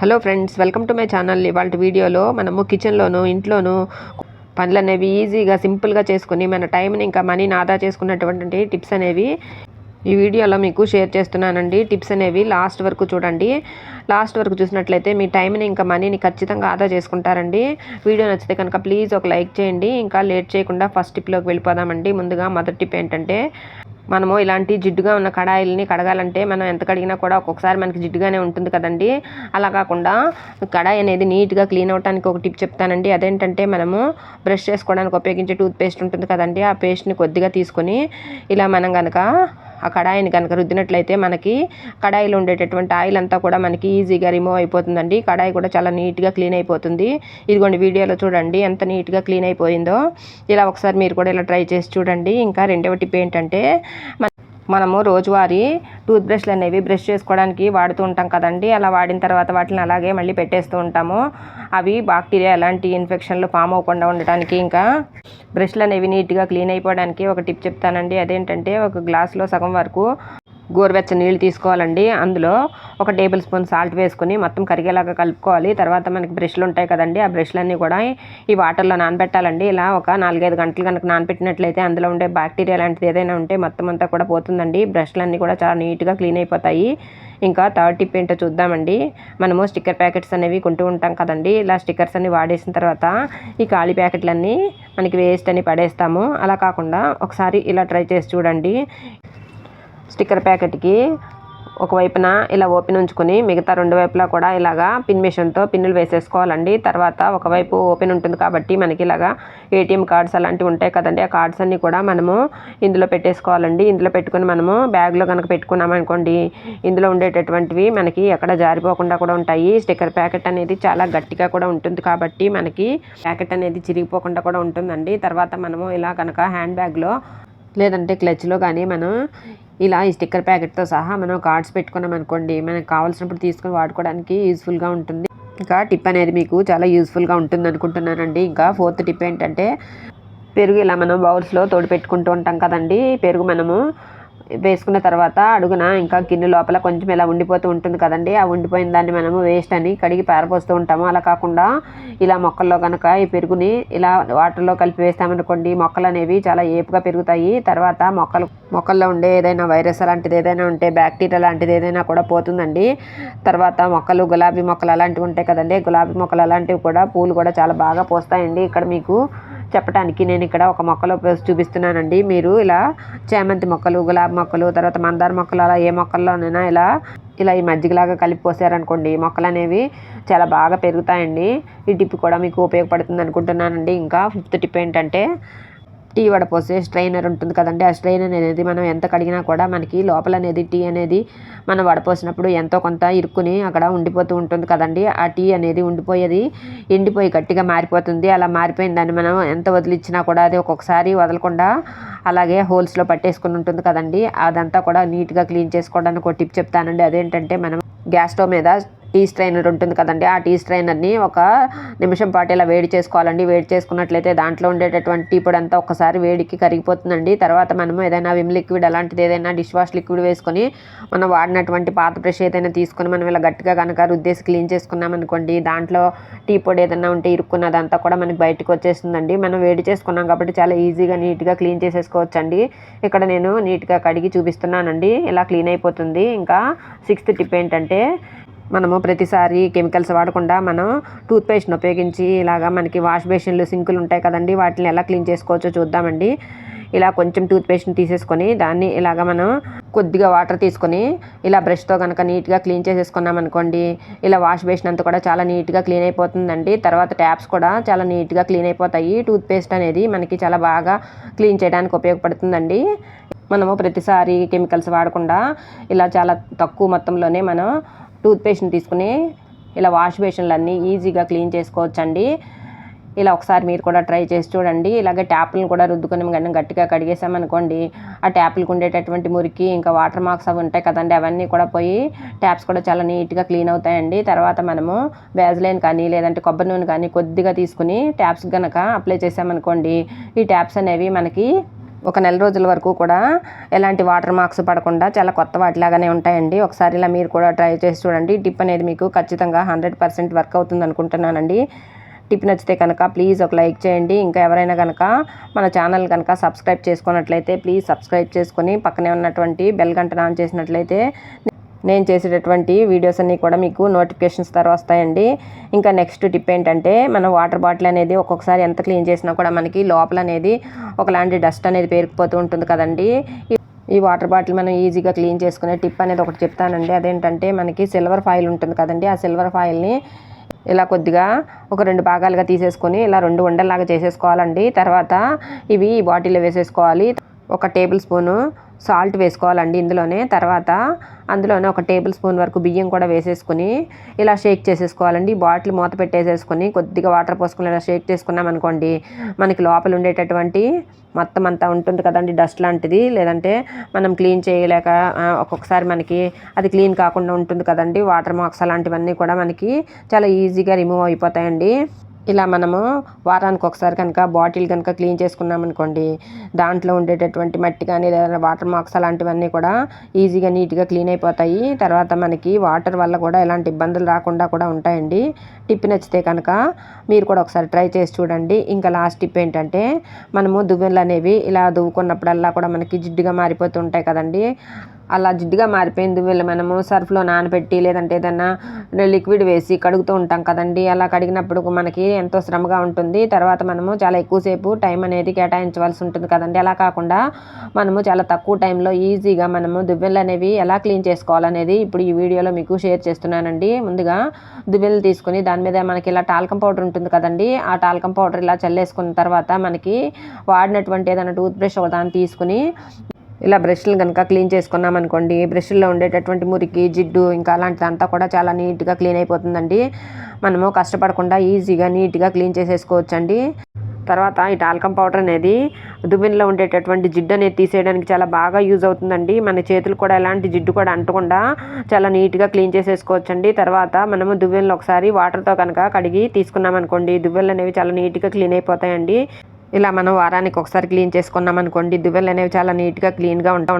Hello friends welcome to my channel. ఇవాళ వీడియోలో మనము కిచెన్లోను ఇంట్లోను పనులు అనేవి ఈజీగా సింపుల్గా చేసుకుని మన టైంని ఇంకా మనీని ఆదా చేసుకున్నటువంటి టిప్స్ అనేవి ఈ వీడియోలో మీకు షేర్ చేస్తున్నానండి. టిప్స్ అనేవి లాస్ట్ వరకు చూడండి. లాస్ట్ వరకు చూసినట్లయితే మీ టైంని ఇంకా మనీని ఖచ్చితంగా ఆదా చేసుకుంటారండి. వీడియో నచ్చితే కనుక ప్లీజ్ ఒక లైక్ చేయండి. ఇంకా లేట్ చేయకుండా ఫస్ట్ టిప్లోకి వెళ్ళిపోదామండి. ముందుగా మొదటి టిప్ ఏంటంటే మనము ఇలాంటి జిడ్డుగా ఉన్న కడాయిల్ని కడగాలంటే మనం ఎంత కడిగినా కూడా ఒక్కొక్కసారి మనకి జిడ్డుగానే ఉంటుంది కదండి. అలా కాకుండా కడాయి అనేది నీట్గా క్లీన్ అవడానికి ఒక టిప్ చెప్తానండి. అదేంటంటే మనము బ్రష్ చేసుకోవడానికి ఉపయోగించే టూత్ పేస్ట్ ఉంటుంది కదండి. ఆ పేస్ట్ని కొద్దిగా తీసుకొని ఇలా మనం కనుక ఆ కడాయిని కనుక రుద్దినట్లయితే మనకి కడాయిలో ఉండేటటువంటి ఆయిల్ అంతా కూడా మనకి ఈజీగా రిమూవ్ అయిపోతుందండి. కడాయి కూడా చాలా నీట్గా క్లీన్ అయిపోతుంది. ఇదిగోండి వీడియోలో చూడండి ఎంత నీట్గా క్లీన్ అయిపోయిందో. ఇలా ఒకసారి మీరు కూడా ఇలా ట్రై చేసి చూడండి. ఇంకా రెండవ టిప్ ఏంటంటే మనము రోజువారీ టూత్ బ్రష్లు అనేవి బ్రష్ చేసుకోవడానికి వాడుతూ ఉంటాం కదండి. అలా వాడిన తర్వాత వాటిని అలాగే మళ్ళీ పెట్టేస్తూ ఉంటాము. అవి బాక్టీరియా ఎలాంటి ఇన్ఫెక్షన్లు ఫామ్ అవ్వకుండా ఉండటానికి ఇంకా బ్రష్లు అనేవి నీట్గా క్లీన్ అయిపోవడానికి ఒక టిప్ చెప్తానండి. అదేంటంటే ఒక గ్లాస్లో సగం వరకు గోరువెచ్చ నీళ్ళు తీసుకోవాలండి. అందులో ఒక టేబుల్ స్పూన్ సాల్ట్ వేసుకుని మొత్తం కరిగేలాగా కలుపుకోవాలి. తర్వాత మనకి బ్రష్లు ఉంటాయి కదండి ఆ బ్రష్లన్నీ కూడా ఈ వాటర్లో నానబెట్టాలండి. ఇలా ఒక నాలుగైదు గంటలు కనుక నానబెట్టినట్లయితే అందులో ఉండే బ్యాక్టీరియా లాంటిది ఏదైనా ఉంటే మొత్తం అంతా కూడా పోతుందండి. బ్రష్లన్నీ కూడా చాలా నీట్గా క్లీన్ అయిపోతాయి. ఇంకా థర్డ్ టిప్ ఏంటో చూద్దామండి. మనము స్టిక్కర్ ప్యాకెట్స్ అనేవి కొంటూ ఉంటాం కదండి. ఇలా స్టిక్కర్స్ అన్ని వాడేసిన తర్వాత ఈ ఖాళీ ప్యాకెట్లన్నీ మనకి వేస్ట్ అని పడేస్తాము. అలా కాకుండా ఒకసారి ఇలా ట్రై చేసి చూడండి. స్టిక్కర్ ప్యాకెట్కి ఒకవైపున ఇలా ఓపెన్ ఉంచుకొని మిగతా రెండు వైపులా కూడా ఇలాగా పిన్ మిషన్తో పిన్నులు వేసేసుకోవాలండి. తర్వాత ఒకవైపు ఓపెన్ ఉంటుంది కాబట్టి మనకి ఇలాగా ఏటీఎం కార్డ్స్ అలాంటివి ఉంటాయి కదండి. ఆ కార్డ్స్ అన్నీ కూడా మనము ఇందులో పెట్టేసుకోవాలండి. ఇందులో పెట్టుకుని మనము బ్యాగ్లో కనుక పెట్టుకున్నామనుకోండి ఇందులో ఉండేటటువంటివి మనకి ఎక్కడ జారిపోకుండా కూడా ఉంటాయి. స్టిక్కర్ ప్యాకెట్ అనేది చాలా గట్టిగా కూడా ఉంటుంది కాబట్టి మనకి ప్యాకెట్ అనేది చిరిగిపోకుండా కూడా ఉంటుందండి. తర్వాత మనము ఇలా కనుక హ్యాండ్ బ్యాగ్లో లేదంటే క్లచ్లో కానీ మనం ఇలా ఈ స్టిక్కర్ ప్యాకెట్తో సహా మనం కార్డ్స్ పెట్టుకున్నాం అనుకోండి మనకు కావాల్సినప్పుడు తీసుకుని వాడుకోవడానికి యూజ్ఫుల్గా ఉంటుంది. ఇంకా టిప్ అనేది మీకు చాలా యూస్ఫుల్గా ఉంటుంది అనుకుంటున్నానండి. ఇంకా ఫోర్త్ టిప్ ఏంటంటే పెరుగు ఇలా మనం బౌల్స్లో తోడు పెట్టుకుంటూ ఉంటాం కదండి. పెరుగు మనము వేసుకున్న తర్వాత అడుగున ఇంకా గిన్నె లోపల కొంచెం ఇలా ఉండిపోతూ ఉంటుంది కదండి ఆ ఉండిపోయిన దాన్ని మనము వేస్ట్ అని కడిగి పారపోస్తూ ఉంటాము. అలా కాకుండా ఇలా మొక్కల్లో కనుక ఈ పెరుగుని ఇలా వాటర్లో కలిపి వేస్తామనుకోండి మొక్కలు అనేవి చాలా ఏపుగా పెరుగుతాయి. తర్వాత మొక్కలు మొక్కల్లో ఉండే ఏదైనా వైరస్ అలాంటిది ఏదైనా ఉంటే బ్యాక్టీరియా లాంటిది ఏదైనా కూడా పోతుందండి. తర్వాత మొక్కలు గులాబీ మొక్కలు అలాంటివి ఉంటాయి కదండి గులాబీ మొక్కలు అలాంటివి కూడా పూలు కూడా చాలా బాగా పోస్తాయండి. ఇక్కడ మీకు చెప్పడానికి నేను ఇక్కడ ఒక మొక్కలో చూపిస్తున్నానండి. మీరు ఇలా చేమంతి మొక్కలు గులాబీ మొక్కలు తర్వాత మందార మొక్కలు అలా ఏ మొక్కల్లోనైనా ఇలా ఇలా ఈ మజ్జిగలాగా కలిపి పోసారనుకోండి. మొక్కలు అనేవి చాలా బాగా పెరుగుతాయండి. ఈ టిప్ కూడా మీకు ఉపయోగపడుతుంది అనుకుంటున్నానండి ఇంకా ఫిఫ్త్ టిప్ ఏంటంటే టీ వడపోసే స్ట్రైనర్ ఉంటుంది కదండి. ఆ స్ట్రైనర్ అనేది మనం ఎంత కడిగినా కూడా మనకి లోపల అనేది టీ అనేది మనం వడపోసినప్పుడు ఎంతో కొంత ఇరుక్కుని అక్కడ ఉండిపోతూ ఉంటుంది కదండి. ఆ టీ అనేది ఉండిపోయేది ఎండిపోయి గట్టిగా మారిపోతుంది. అలా మారిపోయిన దాన్ని మనం ఎంత వదిలిచ్చినా కూడా అది ఒక్కొక్కసారి వదలకుండా అలాగే హోల్స్లో పట్టేసుకుని ఉంటుంది కదండి. అదంతా కూడా నీట్గా క్లీన్ చేసుకోవడానికి ఒక టిప్ చెప్తానండి. అదేంటంటే మనం గ్యాస్ స్టవ్ మీద టీ స్ట్రైనర్ ఉంటుంది కదండి. ఆ టీ స్ట్రైనర్ని ఒక నిమిషం పాటు ఇలా వేడి చేసుకోవాలండి. వేడి చేసుకున్నట్లయితే దాంట్లో ఉండేటటువంటి టీ పొడి అంతా ఒకసారి వేడికి కరిగిపోతుందండి. తర్వాత మనము ఏదైనా విమ్ లిక్విడ్ అలాంటిది ఏదైనా డిష్ వాష్ లిక్విడ్ వేసుకొని మనం వాడినటువంటి పాత బ్రష్ ఏదైనా తీసుకొని మనం ఇలా గట్టిగా కనుక రుద్దేసి క్లీన్ చేసుకున్నాం అనుకోండి దాంట్లో టీ పొడి ఏదైనా ఉంటే ఇరుక్కున్నదంతా కూడా మనకి బయటకు వచ్చేస్తుందండి. మనం వేడి చేసుకున్నాం కాబట్టి చాలా ఈజీగా నీట్గా క్లీన్ చేసేసుకోవచ్చండి. ఇక్కడ నేను నీట్గా కడిగి చూపిస్తున్నానండి. ఇలా క్లీన్ అయిపోతుంది. ఇంకా సిక్స్త్ టిప్ ఏంటంటే మనము ప్రతిసారి కెమికల్స్ వాడకుండా మనం టూత్పేస్ట్ని ఉపయోగించి ఇలాగా మనకి వాష్ బేషన్లు సింకులు ఉంటాయి కదండి వాటిని ఎలా క్లీన్ చేసుకోవచ్చో చూద్దామండి. ఇలా కొంచెం టూత్పేస్ట్ని తీసేసుకొని దాన్ని ఇలాగ మనం కొద్దిగా వాటర్ తీసుకొని ఇలా బ్రష్తో కనుక నీట్గా క్లీన్ చేసేసుకున్నాం అనుకోండి ఇలా వాష్ బేసిన్ అంతా కూడా చాలా నీట్గా క్లీన్ అయిపోతుందండి. తర్వాత ట్యాప్స్ కూడా చాలా నీట్గా క్లీన్ అయిపోతాయి. టూత్పేస్ట్ అనేది మనకి చాలా బాగా క్లీన్ చేయడానికి ఉపయోగపడుతుందండి. మనము ప్రతిసారి కెమికల్స్ వాడకుండా ఇలా చాలా తక్కువ మొత్తంలోనే మనం టూత్పేస్ట్ని తీసుకుని ఇలా వాష్ బేషన్లన్నీ ఈజీగా క్లీన్ చేసుకోవచ్చండి. ఇలా ఒకసారి మీరు కూడా ట్రై చేసి చూడండి. ఇలాగే ట్యాప్లను కూడా రుద్దుకొని కానీ గట్టిగా కడిగేసామనుకోండి ఆ ట్యాప్లకు ఉండేటటువంటి మురికి ఇంకా వాటర్ మార్క్స్ అవి ఉంటాయి కదండి అవన్నీ కూడా పోయి ట్యాప్స్ కూడా చాలా నీట్గా క్లీన్ అవుతాయండి. తర్వాత మనము వ్యాజ్లైన్ కానీ లేదంటే కొబ్బరి నూనె కానీ కొద్దిగా తీసుకుని ట్యాప్స్ కనుక అప్లై చేసామనుకోండి ఈ ట్యాప్స్ అనేవి మనకి ఒక నెల రోజుల వరకు కూడా ఎలాంటి వాటర్ మార్క్స్ పడకుండా చాలా కొత్త వాటిలాగానే ఉంటాయండి. ఒకసారి ఇలా మీరు కూడా ట్రై చేసి చూడండి. టిప్ అనేది మీకు ఖచ్చితంగా హండ్రెడ్ పర్సెంట్ వర్క్ అవుతుంది అనుకుంటున్నానండి. టిప్ నచ్చితే కనుక ప్లీజ్ ఒక లైక్ చేయండి. ఇంకా ఎవరైనా కనుక మన ఛానల్ కనుక సబ్స్క్రైబ్ చేసుకున్నట్లయితే ప్లీజ్ సబ్స్క్రైబ్ చేసుకొని పక్కనే ఉన్నటువంటి బెల్ గంటను ఆన్ చేసినట్లయితే నేను చేసేటటువంటి వీడియోస్ అన్నీ కూడా మీకు నోటిఫికేషన్స్ ద్వారా వస్తాయండి. ఇంకా నెక్స్ట్ టిప్ ఏంటంటే మన వాటర్ బాటిల్ అనేది ఒక్కొక్కసారి ఎంత క్లీన్ చేసినా కూడా మనకి లోపల అనేది ఒకలాంటి డస్ట్ అనేది పేరుకుపోతూ ఉంటుంది కదండి. ఈ వాటర్ బాటిల్ మనం ఈజీగా క్లీన్ చేసుకునే టిప్ అనేది ఒకటి చెప్తానండి. అదేంటంటే మనకి సిల్వర్ ఫాయిల్ ఉంటుంది కదండి. ఆ సిల్వర్ ఫాయిల్ని ఇలా కొద్దిగా ఒక రెండు భాగాలుగా తీసేసుకొని ఇలా రెండు ఉండల్లాగా చేసేసుకోవాలండి. తర్వాత ఇవి ఈ బాటిల్లో వేసేసుకోవాలి. ఒక టేబుల్ స్పూను సాల్ట్ వేసుకోవాలండి ఇందులోనే. తర్వాత అందులోనే ఒక టేబుల్ స్పూన్ వరకు బియ్యం కూడా వేసేసుకుని ఇలా షేక్ చేసేసుకోవాలండి. బాటిల్ మూత పెట్టేసేసుకొని కొద్దిగా వాటర్ పోసుకుని ఇలా షేక్ చేసుకున్నాం అనుకోండి మనకి లోపల ఉండేటటువంటి మొత్తం అంతా ఉంటుంది కదండి డస్ట్ లాంటిది. లేదంటే మనం క్లీన్ చేయలేక ఒక్కొక్కసారి మనకి అది క్లీన్ కాకుండా ఉంటుంది కదండి. వాటర్ మార్క్స్ అలాంటివన్నీ కూడా మనకి చాలా ఈజీగా రిమూవ్ అయిపోతాయండి. ఇలా మనము వారానికి ఒకసారి కనుక బాటిల్ కనుక క్లీన్ చేసుకున్నామనుకోండి దాంట్లో ఉండేటటువంటి మట్టి కానీ లేదా వాటర్ మార్క్స్ అలాంటివన్నీ కూడా ఈజీగా నీట్గా క్లీన్ అయిపోతాయి. తర్వాత మనకి వాటర్ వల్ల కూడా ఎలాంటి ఇబ్బందులు రాకుండా కూడా ఉంటాయండి. టిప్ నచ్చితే కనుక మీరు కూడా ఒకసారి ట్రై చేసి చూడండి. ఇంకా లాస్ట్ టిప్ ఏంటంటే మనము దువ్వెనలు అనేవి ఇలా దువ్వుకున్నప్పుడల్లా కూడా మనకి జిడ్డుగా మారిపోతూ ఉంటాయి కదండి. అలా జిడ్డుగా మారిపోయింది. దువ్వెలు మనము సర్ఫ్లో నానబెట్టి లేదంటే ఏదన్నా లిక్విడ్ వేసి కడుగుతూ ఉంటాం కదండి. అలా కడిగినప్పుడు మనకి ఎంతో శ్రమగా ఉంటుంది. తర్వాత మనము చాలా ఎక్కువసేపు టైం అనేది కేటాయించవలసి ఉంటుంది కదండి. అలా కాకుండా మనము చాలా తక్కువ టైంలో ఈజీగా మనము దువ్వెలు అనేవి ఎలా క్లీన్ చేసుకోవాలనేది ఇప్పుడు ఈ వీడియోలో మీకు షేర్ చేస్తున్నానండి. ముందుగా దువ్వెలు తీసుకుని దాని మీద మనకి ఇలా టాల్కం పౌడర్ ఉంటుంది కదండి. ఆ టాల్కం పౌడర్ ఇలా చల్లేసుకున్న తర్వాత మనకి వాడినటువంటి ఏదైనా టూత్ బ్రష్ ఒక దాన్ని తీసుకుని ఇలా బ్రష్లు కనుక క్లీన్ చేసుకున్నాం అనుకోండి బ్రష్లో ఉండేటటువంటి మురికి జిడ్డు ఇంకా అలాంటిదంతా కూడా చాలా నీట్గా క్లీన్ అయిపోతుందండి. మనము కష్టపడకుండా ఈజీగా నీట్గా క్లీన్ చేసేసుకోవచ్చండి. తర్వాత ఈ టాల్కం పౌడర్ అనేది దువ్వెనలో ఉండేటటువంటి జిడ్డు అనేది తీసేయడానికి చాలా బాగా యూజ్ అవుతుందండి. మన చేతులు కూడా ఎలాంటి జిడ్డు కూడా అంటకుండా చాలా నీట్గా క్లీన్ చేసేసుకోవచ్చండి. తర్వాత మనము దువ్వెనలు ఒకసారి వాటర్తో కనుక కడిగి తీసుకున్నాం అనుకోండి దువ్వెలు అనేవి చాలా నీట్గా క్లీన్ అయిపోతాయండి. ఇలా మనం వారానికి ఒకసారి క్లీన్ చేసుకున్నాం అనుకోండి దువ్వెలు అనేవి చాలా నీట్గా క్లీన్గా ఉంటా